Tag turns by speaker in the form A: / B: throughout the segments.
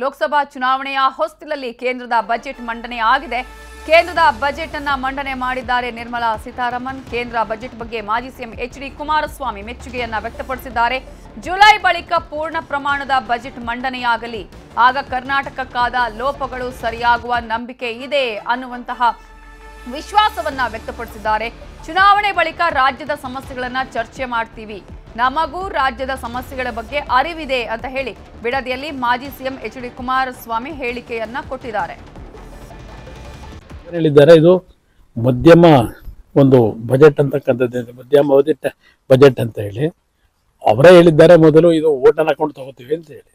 A: ಲೋಕಸಭಾ ಚುನಾವಣೆಯ ಹೊಸ್ತಿಲಲ್ಲಿ ಕೇಂದ್ರದ ಬಜೆಟ್ ಮಂಡನೆ ಆಗಿದೆ. ಕೇಂದ್ರದ ಬಜೆಟ್ ಅನ್ನ ಮಂಡನೆ ಮಾಡಿದ್ದಾರೆ ನಿರ್ಮಲಾ ಸೀತಾರಾಮನ್. ಕೇಂದ್ರ ಬಜೆಟ್ ಬಗ್ಗೆ ಮಾಜಿ ಸಿಎಂ ಎಚ್ ಡಿ ಕುಮಾರಸ್ವಾಮಿ ಮೆಚ್ಚುಗೆಯನ್ನ ವ್ಯಕ್ತಪಡಿಸಿದ್ದಾರೆ. ಜುಲೈ ಬಳಿಕ ಪೂರ್ಣ ಪ್ರಮಾಣದ ಬಜೆಟ್ ಮಂಡನೆಯಾಗಲಿ. ಆಗ ಕರ್ನಾಟಕಕ್ಕಾದ ಲೋಪಗಳು ಸರಿಯಾಗುವ ನಂಬಿಕೆ ಇದೆ ಅನ್ನುವಂತಹ ವಿಶ್ವಾಸವನ್ನ ವ್ಯಕ್ತಪಡಿಸಿದ್ದಾರೆ. ಚುನಾವಣೆ ಬಳಿಕ ರಾಜ್ಯದ ಸಮಸ್ಯೆಗಳನ್ನ ಚರ್ಚೆ ಮಾಡ್ತೀವಿ. ನಮಗೂ ರಾಜ್ಯದ ಸಮಸ್ಯೆಗಳ ಬಗ್ಗೆ ಅರಿವಿದೆ ಅಂತ ಹೇಳಿ ಬಿಡದಿಯಲ್ಲಿ ಮಾಜಿ ಸಿಎಂ ಎಚ್ ಡಿ ಕುಮಾರಸ್ವಾಮಿ ಹೇಳಿಕೆಯನ್ನ ಕೊಟ್ಟಿದ್ದಾರೆ.
B: ಹೇಳಿದ್ದಾರೆ, ಇದು ಮಧ್ಯಮ ಒಂದು ಬಜೆಟ್ ಅಂತಕ್ಕಂಥದ್ದು ಮಧ್ಯಮ ಅವಧಿ ಬಜೆಟ್ ಅಂತ ಹೇಳಿ. ಅವರೇ ಹೇಳಿದ್ದಾರೆ ಮೊದಲು, ಇದು ಓಟನ್ನು ಹಾಕೊಂಡು ತಗೋತೀವಿ ಅಂತ ಹೇಳಿ.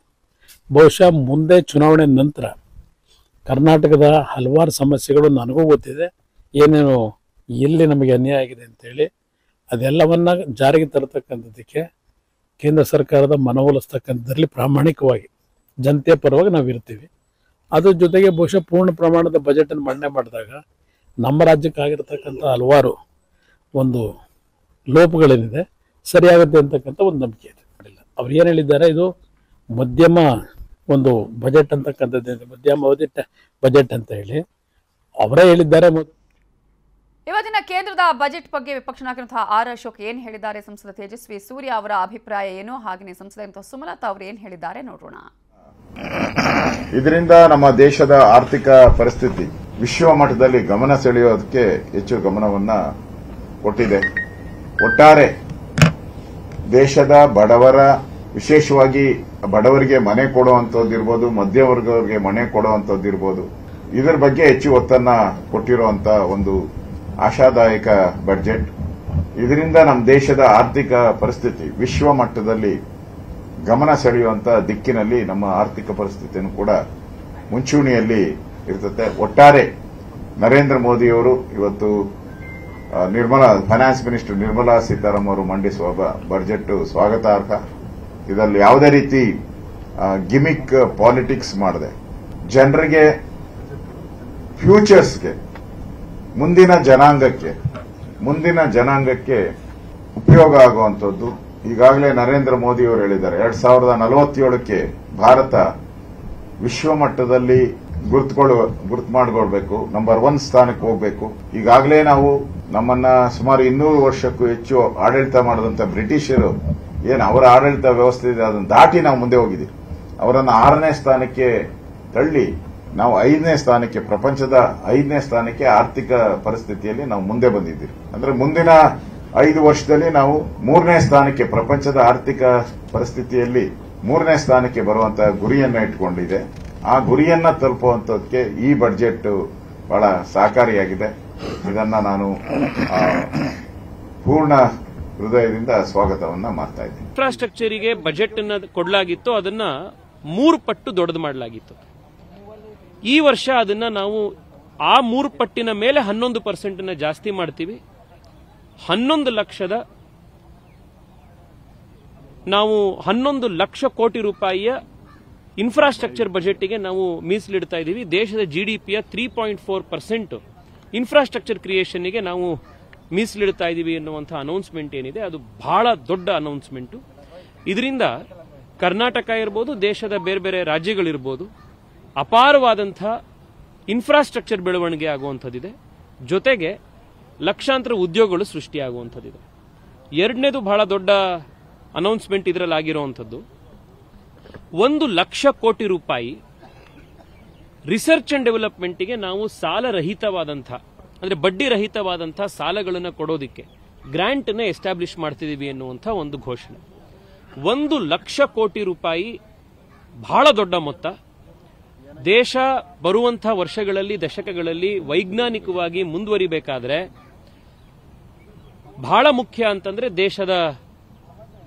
B: ಬಹುಶಃ ಮುಂದೆ ಚುನಾವಣೆ ನಂತರ ಕರ್ನಾಟಕದ ಹಲವಾರು ಸಮಸ್ಯೆಗಳು ನನಗೂ ಗೊತ್ತಿದೆ. ಏನೇನು ಎಲ್ಲಿ ನಮಗೆ ಅನ್ಯಾಯ ಆಗಿದೆ ಅಂತೇಳಿ ಅದೆಲ್ಲವನ್ನ ಜಾರಿಗೆ ತರತಕ್ಕಂಥದ್ದಕ್ಕೆ ಕೇಂದ್ರ ಸರ್ಕಾರದ ಮನವೊಲಿಸ್ತಕ್ಕಂಥದ್ರಲ್ಲಿ ಪ್ರಾಮಾಣಿಕವಾಗಿ, ಜನತೆಯ ಪರವಾಗಿ ನಾವು ಇರ್ತೀವಿ ಅದ್ರ ಜೊತೆಗೆ ಬಹುಶಃ ಪೂರ್ಣ ಪ್ರಮಾಣದ ಬಜೆಟನ್ನು ಮಂಡನೆ ಮಾಡಿದಾಗ ನಮ್ಮ ರಾಜ್ಯಕ್ಕಾಗಿರ್ತಕ್ಕಂಥ ಹಲವಾರು ಒಂದು ಲೋಪಗಳೇನಿದೆ, ಸರಿಯಾಗುತ್ತೆ ಅಂತಕ್ಕಂಥ ಒಂದು ನಂಬಿಕೆ ಇದೆ. ಅವ್ರು ಏನು ಹೇಳಿದ್ದಾರೆ, ಇದು ಮಧ್ಯಮ ಒಂದು ಬಜೆಟ್ ಅಂತಕ್ಕಂಥದ್ದು ಮಧ್ಯಮ ಅವಧಿ ಬಜೆಟ್ ಅಂತ ಹೇಳಿ ಅವರೇ ಹೇಳಿದ್ದಾರೆ
A: ಇವತ್ತಿನ ಕೇಂದ್ರದ ಬಜೆಟ್ ಬಗ್ಗೆ ವಿಪಕ್ಷ ನಾಯಕರಂತಹ ಆರ್ ಅಶೋಕ್ ಏನ್ ಹೇಳಿದ್ದಾರೆ? ಸಂಸದ ತೇಜಸ್ವಿ ಸೂರ್ಯ ಅವರ ಅಭಿಪ್ರಾಯ ಏನು? ಹಾಗೆಯೇ ಸಂಸದ ಸುಮಲತಾ ಅವರು ಏನ್ ಹೇಳಿದ್ದಾರೆ ನೋಡೋಣ.
C: ಇದರಿಂದ ನಮ್ಮ ದೇಶದ ಆರ್ಥಿಕ ಪರಿಸ್ಥಿತಿ ವಿಶ್ವ ಮಟ್ಟದಲ್ಲಿ ಗಮನ ಸೆಳೆಯೋದಕ್ಕೆ ಹೆಚ್ಚು ಗಮನವನ್ನ ಕೊಟ್ಟಿದೆ. ಒಟ್ಟಾರೆ ದೇಶದ ಬಡವರ, ವಿಶೇಷವಾಗಿ ಬಡವರಿಗೆ ಮನೆ ಕೊಡುವಂತದ್ದಿರ್ಬೋದು ಮಧ್ಯವರ್ಗವರಿಗೆ ಮನೆ ಕೊಡುವಂತದ್ದಿರ್ಬೋದು ಇದರ ಬಗ್ಗೆ ಹೆಚ್ಚು ಒತ್ತನ್ನ ಕೊಟ್ಟಿರುವಂತಹ ಒಂದು ಆಶಾದಾಯಕ ಬಜೆಟ್. ಇದರಿಂದ ನಮ್ಮ ದೇಶದ ಆರ್ಥಿಕ ಪರಿಸ್ಥಿತಿ, ವಿಶ್ವ ಮಟ್ಟದಲ್ಲಿ ಗಮನ ಸೆಳೆಯುವಂತ ದಿಕ್ಕಿನಲ್ಲಿ ನಮ್ಮ ಆರ್ಥಿಕ ಪರಿಸ್ಥಿತಿಯನ್ನು ಕೂಡ ಮುಂಚೂಣಿಯಲ್ಲಿ ಇರ್ತದೆ. ಒಟ್ಟಾರೆ ನರೇಂದ್ರ ಮೋದಿಯವರು ಇವತ್ತು ನಿರ್ಮಲಾ ಫೈನಾನ್ಸ್ ಮಿನಿಸ್ಟರ್ ನಿರ್ಮಲಾ ಸೀತಾರಾಮ್ ಅವರು ಮಂಡಿಸುವ ಬಜೆಟ್ ಸ್ವಾಗತಾರ್ಹ. ಇದರಲ್ಲಿ ಯಾವುದೇ ರೀತಿ ಗಿಮಿಕ್ ಪಾಲಿಟಿಕ್ಸ್ ಮಾಡದೆ. ಜನರಿಗೆ ಫ್ಯೂಚರ್ಸ್ಗೆ ಮುಂದಿನ ಜನಾಂಗಕ್ಕೆ ಮುಂದಿನ ಜನಾಂಗಕ್ಕೆ ಉಪಯೋಗ ಆಗುವಂಥದ್ದು ಈಗಾಗಲೇ ನರೇಂದ್ರ ಮೋದಿ ಅವರು ಹೇಳಿದ್ದಾರೆ. ಎರಡ್ ಸಾವಿರದ ನಲವತ್ತೇಳಕ್ಕೆ ಭಾರತ ವಿಶ್ವ ಮಟ್ಟದಲ್ಲಿ ಗುರುತುಕೊಳ್ಳುವ ಗುರುತು ಮಾಡಿಕೊಳ್ಬೇಕು ನಂಬರ್ ಒನ್ ಸ್ಥಾನಕ್ಕೆ ಹೋಗಬೇಕು. ಈಗಾಗಲೇ ನಾವು ನಮ್ಮನ್ನ ಸುಮಾರು ಇನ್ನೂರು ವರ್ಷಕ್ಕೂ ಹೆಚ್ಚು ಆಡಳಿತ ಮಾಡಿದಂಥ ಬ್ರಿಟಿಷರು, ಏನು ಅವರ ಆಡಳಿತ ವ್ಯವಸ್ಥೆ ಇದೆ, ಅದನ್ನು ದಾಟಿ ನಾವು ಮುಂದೆ ಹೋಗಿದ್ದೀವಿ. ಅವರನ್ನು ಆರನೇ ಸ್ಥಾನಕ್ಕೆ ತಳ್ಳಿ ನಾವು ಐದನೇ ಸ್ಥಾನಕ್ಕೆ, ಪ್ರಪಂಚದ ಐದನೇ ಸ್ಥಾನಕ್ಕೆ ಆರ್ಥಿಕ ಪರಿಸ್ಥಿತಿಯಲ್ಲಿ ನಾವು ಮುಂದೆ ಬಂದಿದ್ದೀವಿ. ಅಂದ್ರೆ ಮುಂದಿನ ಐದು ವರ್ಷದಲ್ಲಿ ನಾವು ಮೂರನೇ ಸ್ಥಾನಕ್ಕೆ, ಪ್ರಪಂಚದ ಆರ್ಥಿಕ ಪರಿಸ್ಥಿತಿಯಲ್ಲಿ ಮೂರನೇ ಸ್ಥಾನಕ್ಕೆ ಬರುವಂತಹ ಗುರಿಯನ್ನು ಇಟ್ಕೊಂಡಿದೆ. ಆ ಗುರಿಯನ್ನ ತಲುಪುವಂತದಕ್ಕೆ ಈ ಬಜೆಟ್ ಬಹಳ ಸಹಕಾರಿಯಾಗಿದೆ. ಇದನ್ನ ನಾನು ಪೂರ್ಣ ಹೃದಯದಿಂದ ಸ್ವಾಗತವನ್ನ ಮಾಡ್ತಾ ಇದ್ದೀನಿ.
D: ಇನ್ಫ್ರಾಸ್ಟ್ರಕ್ಚರಿಗೆ ಬಜೆಟ್ ಅನ್ನ ಕೊಡಲಾಗಿತ್ತು, ಅದನ್ನ ಮೂರು ಪಟ್ಟು ದೊಡ್ಡದು ಮಾಡಲಾಗಿತ್ತು. ಈ ವರ್ಷ ಅದನ್ನು ನಾವು ಆ ಮೂರು ಪಟ್ಟಿನ ಮೇಲೆ ಹನ್ನೊಂದು ಪರ್ಸೆಂಟನ್ನು ಜಾಸ್ತಿ ಮಾಡ್ತೀವಿ. ಹನ್ನೊಂದು ಲಕ್ಷದ ನಾವು ಹನ್ನೊಂದು ಲಕ್ಷ ಕೋಟಿ ರೂಪಾಯಿಯ ಇನ್ಫ್ರಾಸ್ಟ್ರಕ್ಚರ್ ಬಜೆಟ್ಗೆ ನಾವು ಮೀಸಲಿಡ್ತಾ ಇದ್ದೀವಿ. ದೇಶದ ಜಿ ಡಿ ಪಿಯ three point four percent infrastructure ಕ್ರಿಯೇಷನ್ಗೆ ನಾವು ಮೀಸಲಿಡ್ತಾ ಇದ್ದೀವಿ ಎನ್ನುವಂಥ ಅನೌನ್ಸ್ಮೆಂಟ್ ಏನಿದೆ. ಅದು ಬಹಳ ದೊಡ್ಡ ಅನೌನ್ಸ್ಮೆಂಟು ಇದರಿಂದ ಕರ್ನಾಟಕ ಇರ್ಬೋದು, ದೇಶದ ಬೇರೆ ಬೇರೆ ರಾಜ್ಯಗಳಿರ್ಬೋದು ಅಪಾರವಾದಂಥ ಇನ್ಫ್ರಾಸ್ಟ್ರಕ್ಚರ್ ಬೆಳವಣಿಗೆ ಆಗುವಂಥದ್ದಿದೆ. ಜೊತೆಗೆ ಲಕ್ಷಾಂತರ ಉದ್ಯೋಗಗಳು ಸೃಷ್ಟಿಯಾಗುವಂಥದ್ದಿದೆ. ಎರಡನೇದು ಬಹಳ ದೊಡ್ಡ ಅನೌನ್ಸ್ಮೆಂಟ್ ಇದರಲ್ಲಿ ಆಗಿರುವಂಥದ್ದು. ಒಂದು ಲಕ್ಷ ಕೋಟಿ ರೂಪಾಯಿ ರಿಸರ್ಚ್ ಅಂಡ್ ಡೆವಲಪ್ಮೆಂಟ್ಗೆ ನಾವು ಸಾಲ ರಹಿತವಾದಂಥ, ಅಂದ್ರೆ ಬಡ್ಡಿ ರಹಿತವಾದಂಥ ಸಾಲಗಳನ್ನು ಕೊಡೋದಕ್ಕೆ ಗ್ರಾಂಟ್ನ ಎಸ್ಟಾಬ್ಲಿಷ್ ಮಾಡ್ತಿದ್ದೀವಿ ಎನ್ನುವಂಥ ಒಂದು ಘೋಷಣೆ. ಒಂದು ಲಕ್ಷ ಕೋಟಿ ರೂಪಾಯಿ ಬಹಳ ದೊಡ್ಡ ಮೊತ್ತ. ದೇಶ ಬರುವಂಥ ವರ್ಷಗಳಲ್ಲಿ, ದಶಕಗಳಲ್ಲಿ ವೈಜ್ಞಾನಿಕವಾಗಿ ಮುಂದುವರಿಬೇಕಾದ್ರೆ ಬಹಳ ಮುಖ್ಯ ಅಂತಂದ್ರೆ ದೇಶದ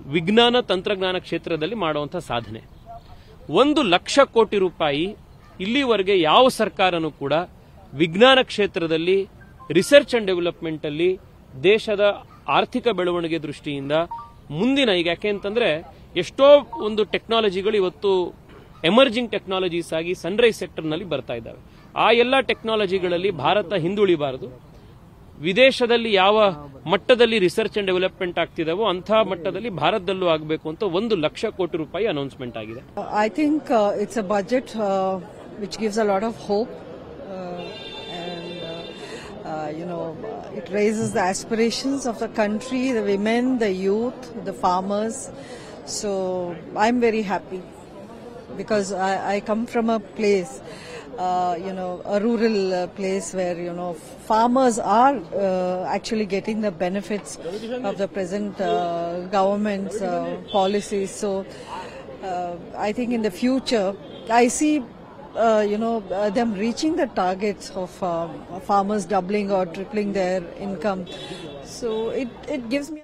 D: ವಿಜ್ಞಾನ ತಂತ್ರಜ್ಞಾನ ಕ್ಷೇತ್ರದಲ್ಲಿ ಮಾಡುವಂಥ ಸಾಧನೆ. ಒಂದು ಲಕ್ಷ ಕೋಟಿ ರೂಪಾಯಿ ಇಲ್ಲಿವರೆಗೆ ಯಾವ ಸರ್ಕಾರನೂ ಕೂಡ ವಿಜ್ಞಾನ ಕ್ಷೇತ್ರದಲ್ಲಿ ರಿಸರ್ಚ್ ಅಂಡ್ ಡೆವಲಪ್ಮೆಂಟ್ ಅಲ್ಲಿ ದೇಶದ ಆರ್ಥಿಕ ಬೆಳವಣಿಗೆ ದೃಷ್ಟಿಯಿಂದ ಮುಂದಿನ, ಈಗ ಯಾಕೆ ಅಂತಂದ್ರೆ ಎಷ್ಟೋ ಒಂದು ಟೆಕ್ನಾಲಜಿಗಳು ಇವತ್ತು ಎಮರ್ಜಿಂಗ್ ಟೆಕ್ನಾಲಜೀಸ್ ಆಗಿ ಸನ್ರೈಸ್ ಸೆಕ್ಟರ್ನಲ್ಲಿ ಬರ್ತಾ ಇದ್ದಾವೆ. ಆ ಎಲ್ಲ ಟೆಕ್ನಾಲಜಿಗಳಲ್ಲಿ ಭಾರತ ಹಿಂದುಳಿಬಾರದು. ವಿದೇಶದಲ್ಲಿ ಯಾವ ಮಟ್ಟದಲ್ಲಿ ರಿಸರ್ಚ್ ಅಂಡ್ ಡೆವಲಪ್ಮೆಂಟ್ ಆಗ್ತಿದಾವೋ ಅಂತಹ ಮಟ್ಟದಲ್ಲಿ ಭಾರತದಲ್ಲೂ ಆಗಬೇಕು ಅಂತ ಒಂದು ಲಕ್ಷ ಕೋಟಿ ರೂಪಾಯಿ ಅನೌನ್ಸ್ಮೆಂಟ್ ಆಗಿದೆ.
E: I think it's a budget which gives a lot of hope you know it raises the aspirations of the country the women the youth the farmers so I am very happy because I, I come from a place, uh, you know, a rural uh, place where you know farmers are uh, actually getting the benefits of the present uh, government's uh, policies. So uh, I think in the future, I see. Uh, you know, uh, them reaching the targets of um, farmers doubling or tripling their income. So it, it gives me.